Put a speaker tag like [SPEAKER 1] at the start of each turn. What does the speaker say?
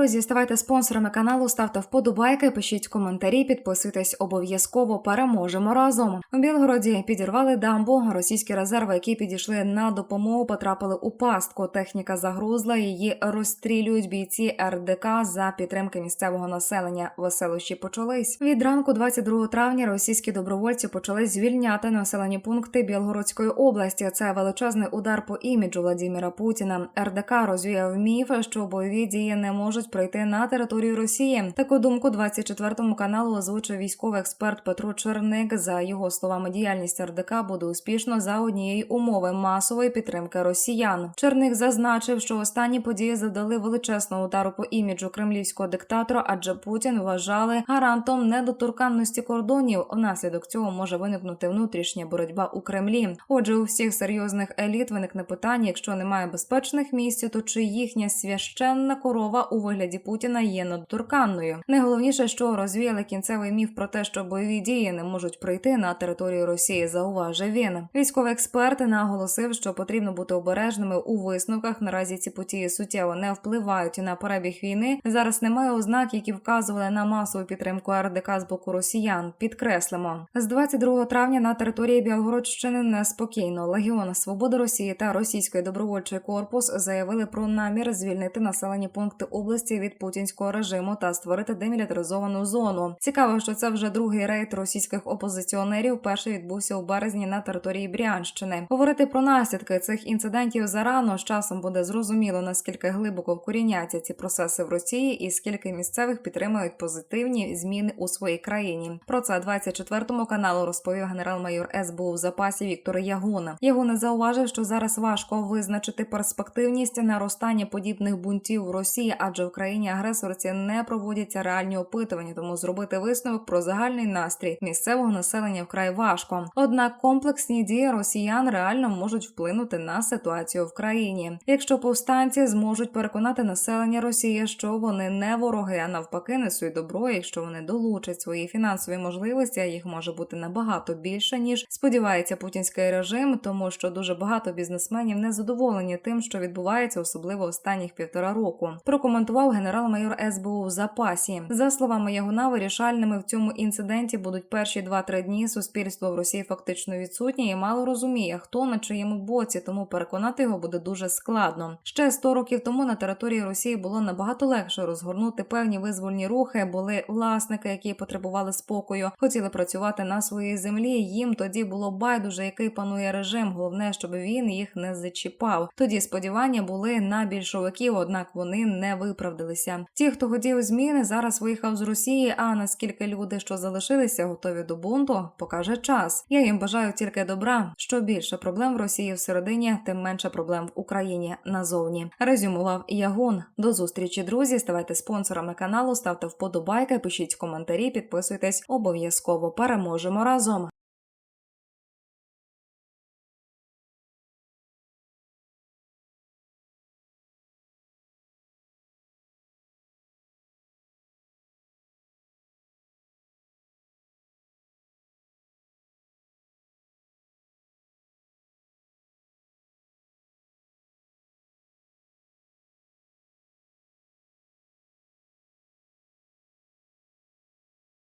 [SPEAKER 1] Друзі, ставайте спонсорами каналу, ставте вподобайки, пишіть коментарі, підписуйтесь обов'язково. Переможемо разом. У Білгороді підірвали дамбу. Російські резерви, які підійшли на допомогу, потрапили у пастку. Техніка загрузла. Її розстрілюють бійці РДК за підтримки місцевого населення. Веселощі почались. Від ранку 22 травня російські добровольці почали звільняти населені пункти Білгородської області. Це величезний удар по іміджу Владіміра Путіна. РДК розвіяв міф, що бойові дії не можуть пройти на територію Росії. Таку думку 24-му каналу озвучив військовий експерт Петро Черник. За його словами, діяльність РДК буде успішно за однієї умови масової підтримки росіян. Черник зазначив, що останні події завдали величезного удару по іміджу кремлівського диктатора, адже Путін вважали гарантом недоторканності кордонів. Внаслідок цього може виникнути внутрішня боротьба у Кремлі. Отже, у всіх серйозних еліт виникне питання: якщо немає безпечних місць, то чи їхня священна корова у вигляді Путіна є недоторканною? Найголовніше, що розвіяли кінцевий міф про те, що бойові дії не можуть прийти на територію Росії. Зауважив він. Військовий експерт наголосив, що потрібно бути обережними у висновках. Наразі ці події суттєво не впливають на перебіг війни. Зараз немає ознак, які вказували на масову підтримку РДК з боку росіян. Підкреслимо з 22 травня на території Білгородщини неспокійно. Легіон Свободи Росії та Російський добровольчий корпус заявили про намір звільнити населені пункти області від путінського режиму та створити демілітаризовану зону. Цікаво, що це вже другий рейд російських опозиціонерів. Перший відбувся у березні на території Брянщини. Говорити про наслідки цих інцидентів зарано з часом буде зрозуміло наскільки глибоко вкоріняться ці процеси в Росії, і скільки місцевих підтримують позитивні зміни у своїй країні. Про це 24-му каналу розповів генерал-майор СБУ в запасі Віктор Ягуна. Ягуна зауважив, що зараз важко визначити перспективність наростання подібних бунтів в Росії, адже в країні агресорці не проводяться реальні опитування, тому зробити висновок про загальний настрій місцевого населення вкрай важко. Однак комплексні дії росіян реально можуть вплинути на ситуацію в країні. Якщо повстанці зможуть переконати населення Росії, що вони не вороги, а навпаки несуть добро, якщо вони долучать свої фінансові можливості, а їх може бути набагато більше ніж сподівається путінський режим, тому що дуже багато бізнесменів не задоволені тим, що відбувається, особливо останніх півтора року. Прокоментував генерал-майор СБУ в запасі. За словами Ягуна, вирішальними в цьому інциденті будуть перші 2-3 дні. Суспільство в Росії фактично відсутнє і мало розуміє, хто на чиєму боці, тому переконати його буде дуже складно. Ще 100 років тому на території Росії було набагато легше розгорнути певні визвольні рухи. Були власники, які потребували спокою, хотіли працювати на своїй землі. Їм тоді було байдуже, який панує режим. Головне, щоб він їх не зачіпав. Тоді сподівання були на більшовиків, однак вони не виправдалися. Ті, хто хотів зміни, зараз виїхав з Росії. А наскільки люди, що залишилися, готові до бунту, покаже час. Я їм бажаю тільки добра. Що більше проблем в Росії всередині, тим менше проблем в Україні назовні. Резюмував Ягун. До зустрічі, друзі. Ставайте спонсорами каналу, ставте вподобайки, пишіть коментарі, підписуйтесь. Обов'язково переможемо разом.